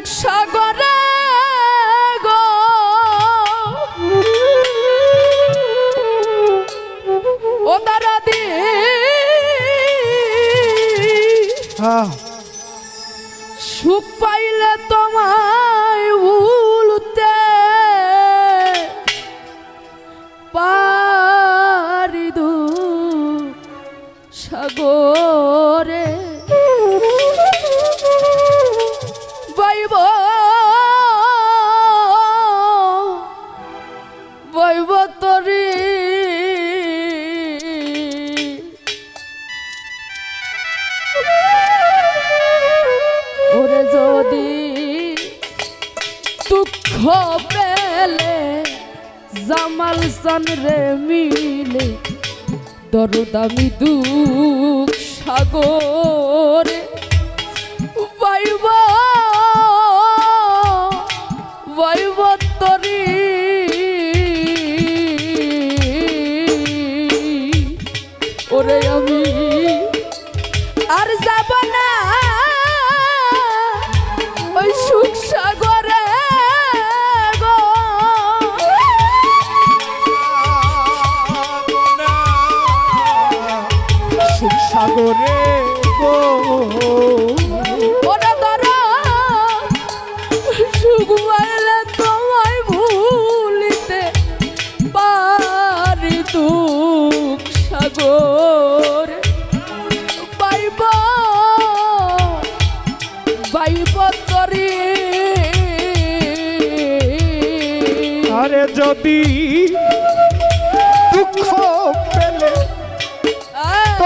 দুঃখ সাগরে গো। ও তারা দি সুখ পাইলে তোমায় পেলে জামাল সান রে মিলে দরদামি দুঃখ সাগরে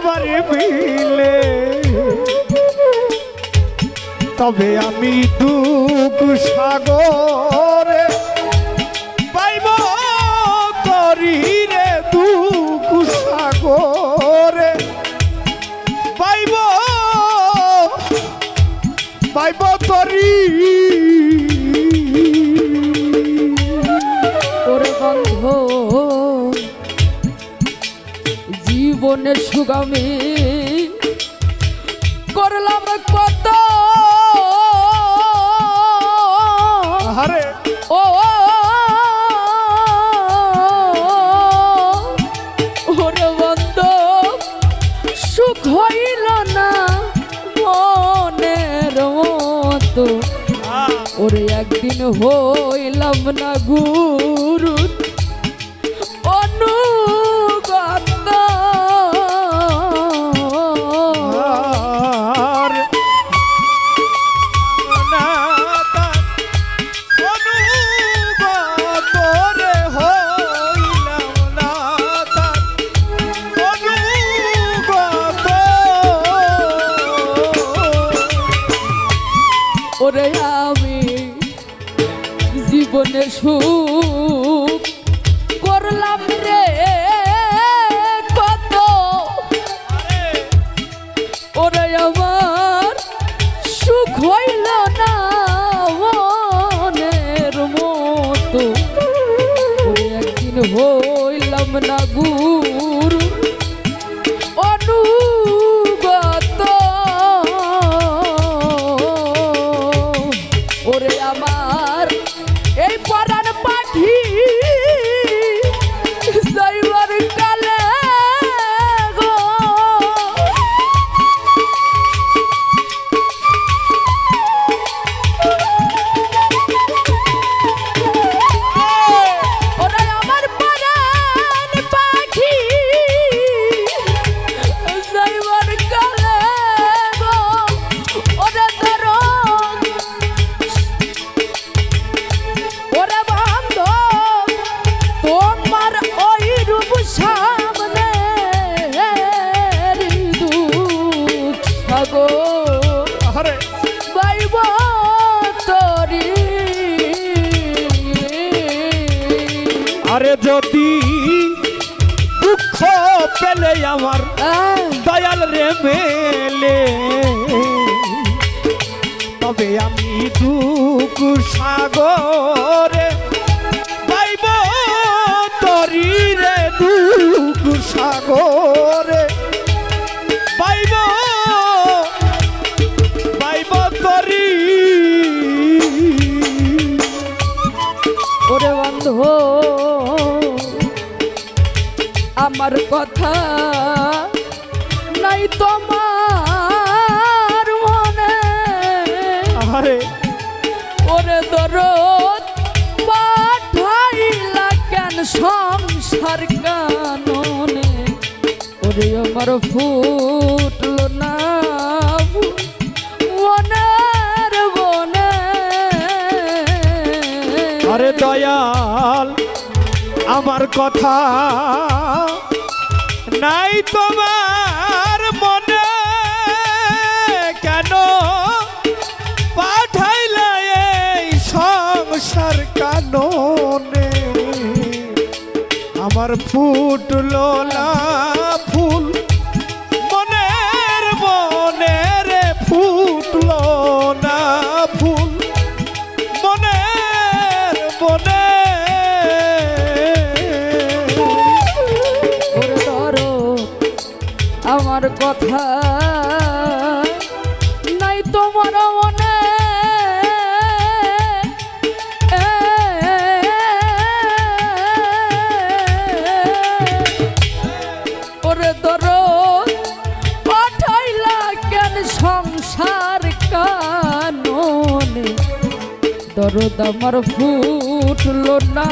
তোমার মিলে। তবে আমি দুঃখ সাগরে জীবনের সুগামী করলাম কত। ও ওরে বন্ধ সুখ হইল না মনের মতো। ওরে একদিন হইলাম না গুরু অনুগত না গুরু আমার দয়াল রে মেলে। তবে আমি দুঃখ সাগরে পাইব তরি রে দুঃখ সাগরে। পাইব পাইব তরি। ওরে বন্ধ আমার কথা। নাই তোমার মনে। আরে ওরে দরদ পাঠাইলা কেন সংসার কাননে? ওরে আমার ফুটলো না মনের বনে। আরে দয়াল আমার কথা নাই তোমার মনে। কেন পাঠাইল এই সংসার কাননে? আমার ফুটলো দরদ আমার ফুটলো না।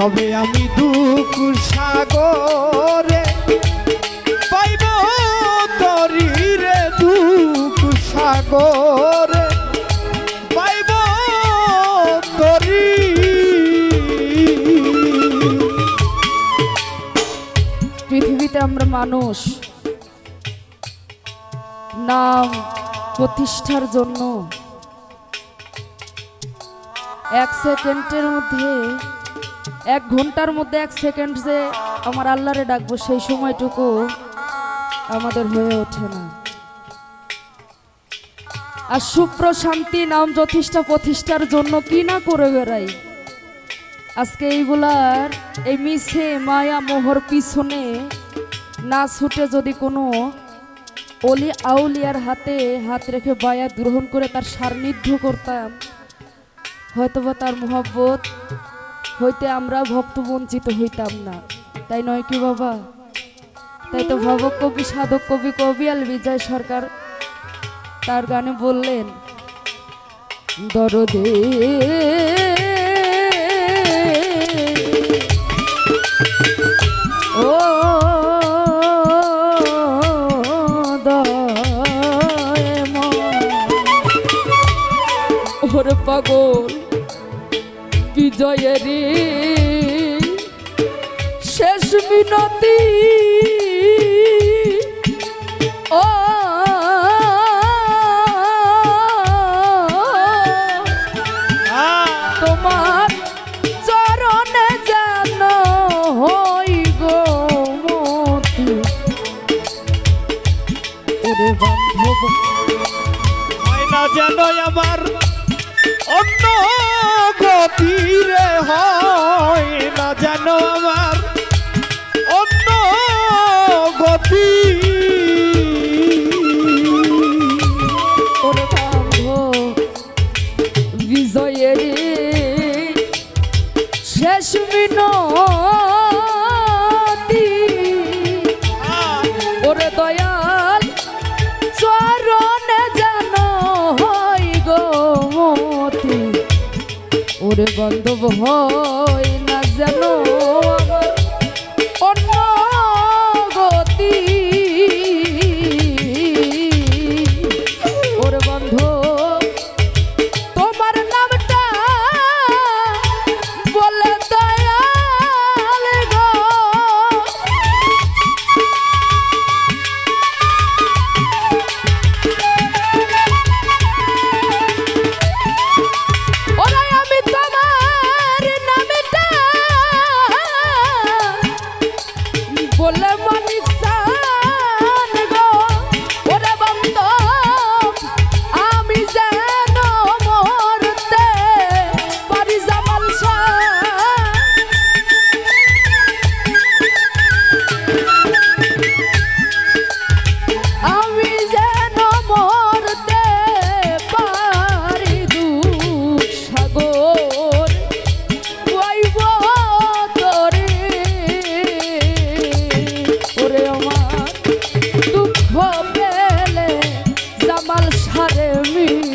তবে আমি দুঃখ সাগরে পাইব তরি রে দুঃখ সাগরে পাইব তরি। পৃথিবীতে আমরা মানুষ, নাম প্রতিষ্ঠার জন্য এক সেকেন্ডের মধ্যে এক ঘণ্টার মধ্যে এক সেকেন্ড যে আমার আল্লাহরে ডাকবো, সেই সময়টুকু আমাদের হয়ে ওঠে না। আর সুপ্রশান্তি নাম যথেষ্টা প্রতিষ্ঠার জন্য কি না করে বেড়াই? আজকে এইগুলার, এই মিছে মায়া মোহর পিছনে না ছুটে যদি কোনো অলি আউলিয়ার হাতে হাত রেখে বায়া গ্রহণ করে তার সান্নিধ্য করতাম, হয়তোবা তার মোহব্বত হইতে আমরা ভক্ত বঞ্চিত হইতাম না। তাই নয় কি বাবা? তাই তো ভাবক কবি, সাধক কবি কবিয়াল বিজয় সরকার তার গানে বললেন, দরদে যেন আমার অন্য গতিরে হয় না যেন আমার। ওরে বান্ধব হয় না যেন plus.